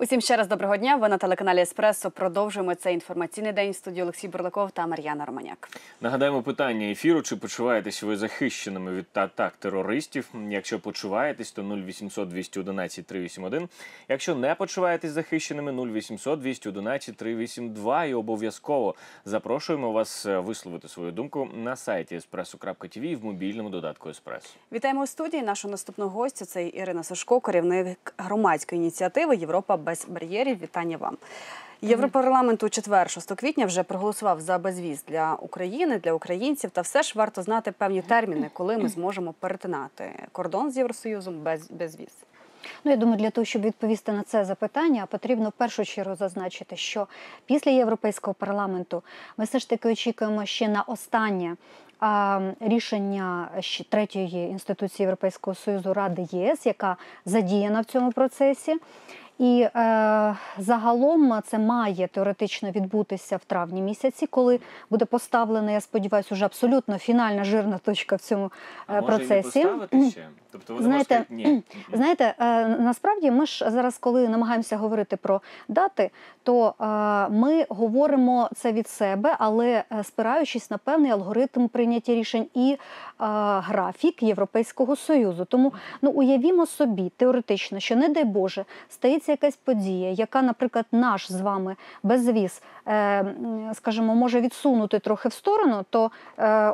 Усім ще раз доброго дня. Ви на телеканалі Еспресо. Продовжуємо цей інформаційний день. В студії Олексій Бурлаков та Мар'яна Романяк. Нагадаємо питання ефіру: чи почуваєтесь ви захищеними від атак терористів? Якщо почуваєтесь, то 0800 211 381. Якщо не почуваєтесь захищеними, 0800 211 382. І обов'язково запрошуємо вас е, висловити свою думку на сайті espresso.tv і в мобільному додатку Еспресо. Вітаємо у студії. Нашу наступну гостю це Ірина Сашко, керівник громадської ініціативи Європа без бар'єрів. Вітання вам. Європарламент у четвер, 6 квітня, вже проголосував за безвіз для України, для українців. Та все ж варто знати певні терміни, коли ми зможемо перетинати кордон з Євросоюзом без безвіз. Ну, я думаю, для того, щоб відповісти на це запитання, потрібно в першу чергу зазначити, що після європейського парламенту ми все ж таки очікуємо ще на останнє. Рішення третьої інституції Європейського союзу Ради ЄС, яка задіяна в цьому процесі, і е, загалом це має теоретично відбутися в травні місяці, коли буде поставлена, я сподіваюся, уже абсолютно фінальна жирна точка в цьому А е, може процесі. і не поставити ще? Тобто вони Знаєте, ні. Знаєте, е, насправді ми ж зараз, коли намагаємося говорити про дати, то е, ми говоримо це від себе, але е, спираючись на певний алгоритм прийняття рішень і графік Європейського союзу. Тому ну уявімо собі теоретично, що не дай Боже стається якась подія, яка, наприклад, наш з вами безвіз, скажімо, може відсунути трохи в сторону, то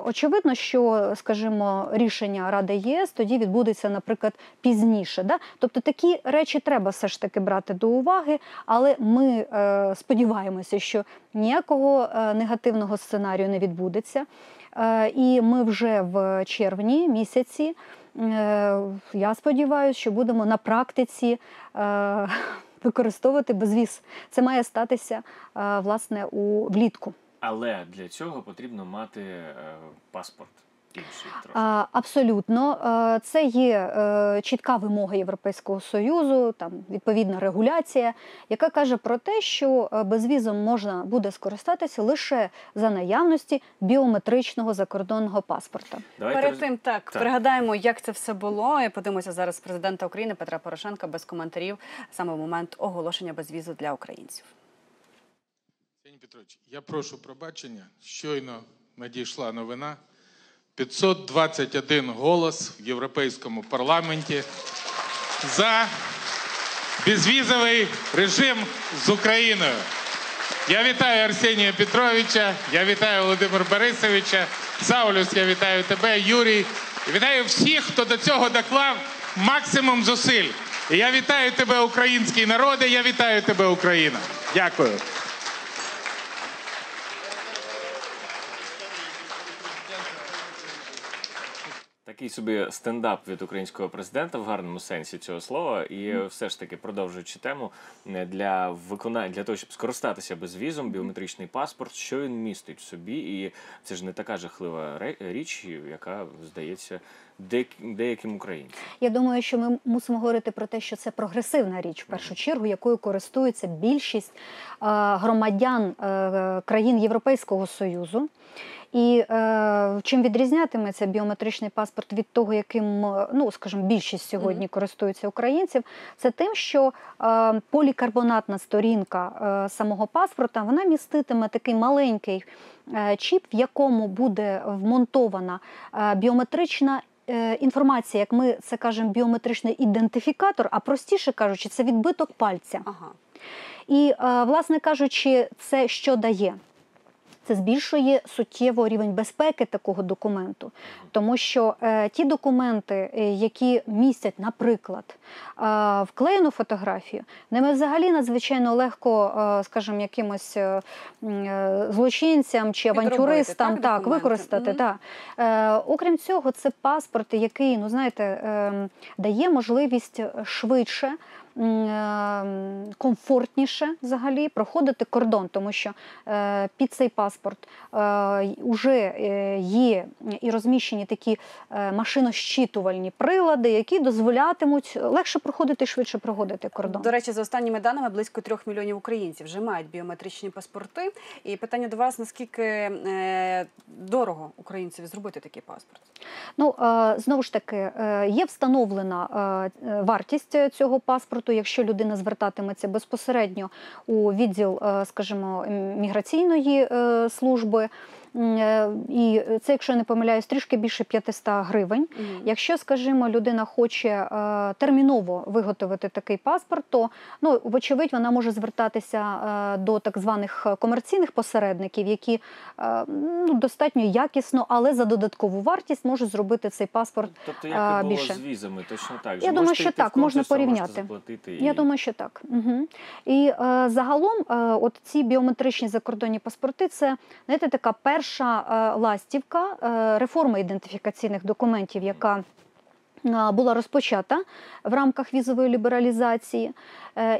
очевидно, що, скажімо, рішення Ради ЄС тоді відбудеться, наприклад, пізніше. Да? Тобто такі речі треба все ж таки брати до уваги, але ми е, сподіваємося, що ніякого е, негативного сценарію не відбудеться. Е, і ми вже в червні місяці. е, Я сподіваюся, що будемо на практиці е, використовувати безвіз. Це має статися е, власне у влітку. Але для цього потрібно мати е, паспорт Абсолютно, Е, це є е, чітка вимога Європейського союзу, там відповідна регуляція, яка каже про те, що е, безвізом можна буде скористатися лише за наявності біометричного закордонного паспорта. Давайте Перед роз- тим так, Так. пригадаємо, як це все було. І подивимося зараз президента України Петра Порошенка без коментарів саме в момент оголошення безвізу для українців. Петрович, я прошу пробачення. Щойно надійшла новина. 521 голос в Європейському парламенті за безвізовий режим з Україною. Я вітаю Арсенія Петровича, я вітаю Володимира Борисовича, Саулюс, я вітаю тебе, Юрій. І Вітаю всіх, хто до цього доклав максимум зусиль. І я вітаю тебе, український народи, я вітаю тебе, Україна. Дякую. Такий собі стендап від українського президента в гарному сенсі цього слова, і все ж таки продовжуючи тему е, для виконання для того, щоб скористатися безвізом, біометричний паспорт, що він містить в собі, і це ж не така жахлива річ, яка здається деяким українцям. Я думаю, що ми мусимо говорити про те, що це прогресивна річ, в першу чергу, якою користується більшість е, громадян е, країн Європейського Союзу. І е, чим відрізнятиметься біометричний паспорт від того, яким е, ну скажімо, більшість сьогодні користуються українців, це тим, що е, полікарбонатна сторінка е, самого паспорта вона міститиме такий маленький е, чіп, в якому буде вмонтована е, біометрична е, інформація, як ми це кажемо, біометричний ідентифікатор, а простіше кажучи, це відбиток пальця. Ага. І, е, власне кажучи, це що дає? Це збільшує суттєво рівень безпеки такого документу, тому що е, ті документи, е, які містять, наприклад, е, вклеєну фотографію, ними взагалі надзвичайно легко, е, скажімо, якимось е, е, злочинцям чи авантюристам так, так, використати. Мгм. Так. Е, окрім цього, це паспорт, який, ну знаєте, е, дає можливість швидше. Е, Комфортніше взагалі проходити кордон, тому що е, під цей паспорт вже є і розміщені такі е, машинощитувальні прилади, які дозволятимуть легше проходити, швидше проходити кордон. До речі, за останніми даними близько трьох мільйонів українців вже мають біометричні паспорти. І питання до вас: наскільки е, дорого українців зробити такий паспорт? Ну е, знову ж таки, е, є встановлена е, е, вартість цього паспорту. Якщо людина звертатиметься безпосередньо у відділ, е, скажімо, міграційної е, служби. Е, І це, якщо я не помиляюсь, трішки більше 500 гривень. Мгм. Якщо, скажімо, людина хоче е, терміново виготовити такий паспорт, то ну, вочевидь вона може звертатися е, до так званих комерційних посередників, які ну, достатньо якісно, але за додаткову вартість можуть зробити цей паспорт. Тобто, як і було більше. з візами, точно так. же. Я думаю, що так, можна порівняти. заплатити Я і- думаю, що так. Угу. І загалом, от ці біометричні закордонні паспорти, це знаєте, така перша е, ластівка е, реформи ідентифікаційних документів, яка е, була розпочата в рамках візової лібералізації,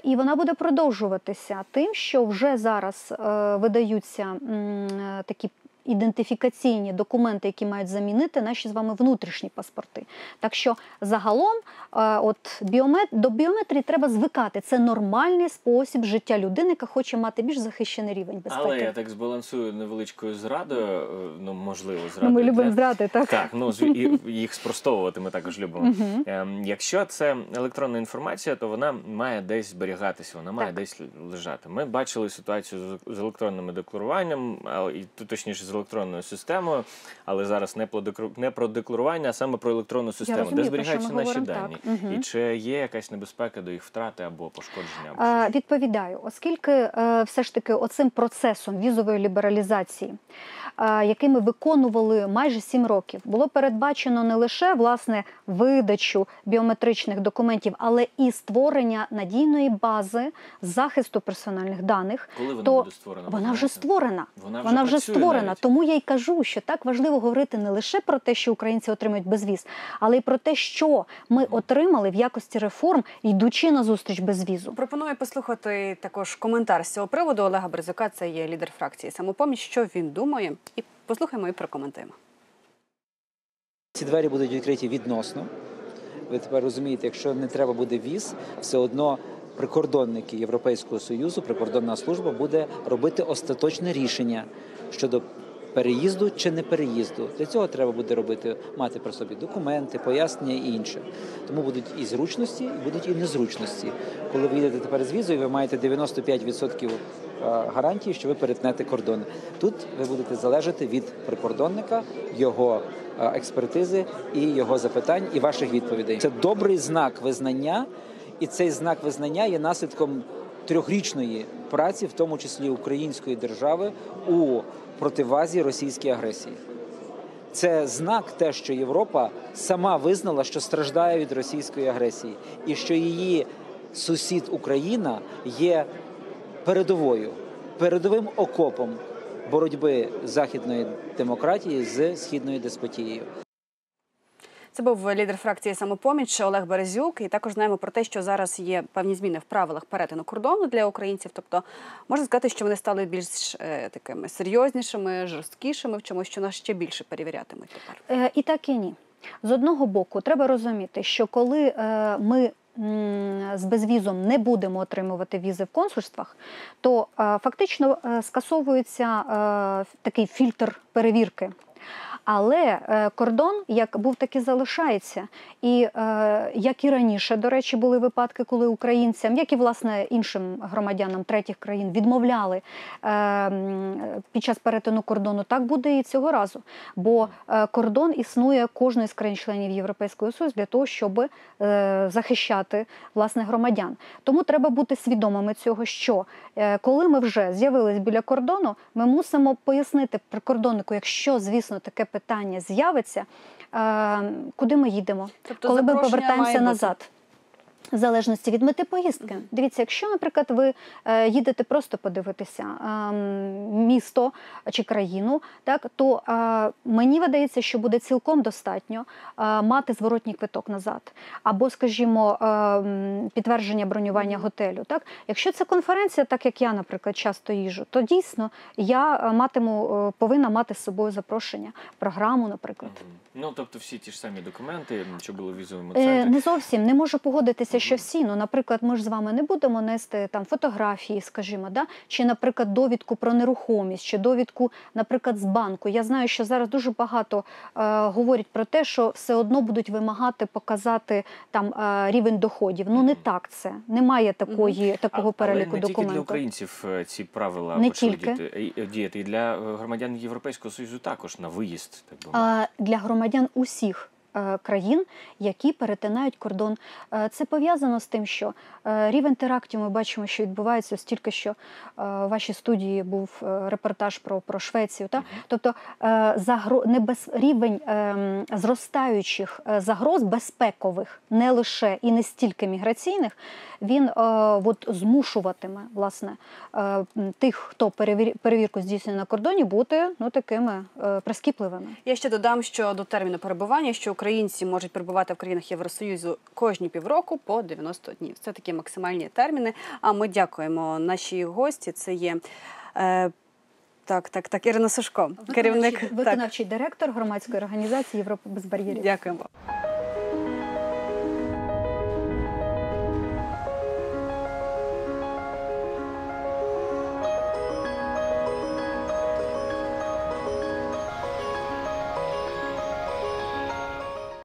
і вона буде продовжуватися тим, що вже зараз видаються такі. Ідентифікаційні документи, які мають замінити наші з вами внутрішні паспорти. Так що загалом, е, от біомет... до біометрії треба звикати. Це нормальний спосіб життя людини, яка хоче мати більш захищений рівень безпеки. Але я так збалансую невеличкою зрадою, е, ну можливо, ну, ми любимо для- зради, так? Так, ну їх спростовувати ми також любимо. Ем, якщо це електронна інформація, то вона має десь зберігатися, вона має Так. десь лежати. Ми бачили ситуацію з, з електронним декларуванням, а, і точніше з електронною системою, але зараз не не про декларування, а саме про електронну систему, розумію, де про що зберігаються ми наші говоримо, дані. так. Мгм. І чи є якась небезпека до їх втрати або пошкодження? Або щось? Відповідаю, оскільки е, все ж таки оцим процесом візової лібералізації, який ми виконували майже сім років, було передбачено не лише власне видачу біометричних документів, але і створення надійної бази захисту персональних даних. Коли вона то буде створена? Вона вже створена. Вона вже, Вона вже створена. навіть. Тому я й кажу, що так важливо говорити не лише про те, що українці отримують безвіз, але й про те, що ми отримали в якості реформ, йдучи на зустріч безвізу. Пропоную послухати також коментар з цього приводу Олега Березюка. Це є лідер фракції самопоміч. Що він думає, і послухаємо і прокоментуємо. Ці двері будуть відкриті відносно. Ви тепер розумієте, якщо не треба буде віз, все одно прикордонники Європейського союзу, прикордонна служба буде робити остаточне рішення щодо переїзду чи не переїзду. Для цього треба буде робити мати при собі документи, пояснення і інше. Тому будуть і зручності, і будуть і незручності. Коли ви їдете тепер з візою, ви маєте 95% гарантії, що ви перетнете кордон. Тут ви будете залежати від прикордонника, його е, експертизи і його запитань і ваших відповідей. Це добрий знак визнання, і цей знак визнання є наслідком трьохрічної праці, в тому числі української держави, у противазі російській агресії. Це знак те, що Європа сама визнала, що страждає від російської агресії, і що її сусід Україна є передовою, передовим окопом боротьби західної демократії з східною деспотією. Це був лідер фракції самопоміч Олег Березюк. І також знаємо про те, що зараз є певні зміни в правилах перетину кордону для українців. Тобто можна сказати, що вони стали більш е, такими серйознішими, жорсткішими в чомусь, що нас ще більше перевірятимуть тепер. Е, І так і ні. З одного боку, треба розуміти, що коли е, ми з безвізом не будемо отримувати візи в консульствах, то фактично скасовується такий фільтр перевірки. Але е, кордон як був, так і залишається. І е, як і раніше, до речі, були випадки, коли українцям, як і власне іншим громадянам третіх країн, відмовляли е, під час перетину кордону, так буде і цього разу. Бо кордон існує кожної з країн-членів Європейського Союзу для того, щоб захищати власне громадян. Тому треба бути свідомими цього, що коли ми вже з'явились біля кордону, ми мусимо пояснити прикордоннику, якщо, звісно, таке питання з'явиться, е, куди ми їдемо, Тобто коли ми повертаємося назад. В залежності від мети поїздки. Дивіться, якщо, наприклад, ви е, їдете просто подивитися е, місто чи країну, так то е, мені видається, що буде цілком достатньо е, мати зворотній квиток назад, або, скажімо, е, підтвердження бронювання готелю. Так, якщо це конференція, так як я, наприклад, часто їжу, то дійсно я матиму повинна мати з собою запрошення, програму, наприклад. Ну тобто всі ті ж самі документи, що були в візовому Е. Не зовсім не можу погодитися, що всі. Ну, наприклад, ми ж з вами не будемо нести там фотографії, скажімо, да? чи, наприклад, довідку про нерухомість, чи довідку, наприклад, з банку. Я знаю, що зараз дуже багато е, говорять про те, що все одно будуть вимагати показати там е, рівень доходів. Ну не так це. Немає такої такого А- переліку Але не тільки для українців е, ці правила Не почали тільки. діяти, і- для е, громадян Європейського Союзу також на виїзд, так би мовити. А, для громадян усіх. е, країн, які перетинають кордон. Е, Це пов'язано з тим, що е, рівень терактів ми бачимо, що відбувається ось тільки що е, в вашій студії був е, репортаж про, про Швецію. Та? Тобто е, загро... небез... рівень зростаючих е, загроз безпекових, не лише і не стільки міграційних, він е, от, змушуватиме власне е, тих, хто перевір... перевірку здійснює на кордоні, бути ну, такими е, прискіпливими. Я ще додам, що до терміну перебування, що українці можуть перебувати в країнах Євросоюзу кожні півроку по 90 днів. Це такі максимальні терміни. А ми дякуємо нашій гості. Це є е, так, так, так, Ірина Сушко, керівник. виконавчий, виконавчий директор громадської організації Європа без бар'єрів. Дякуємо.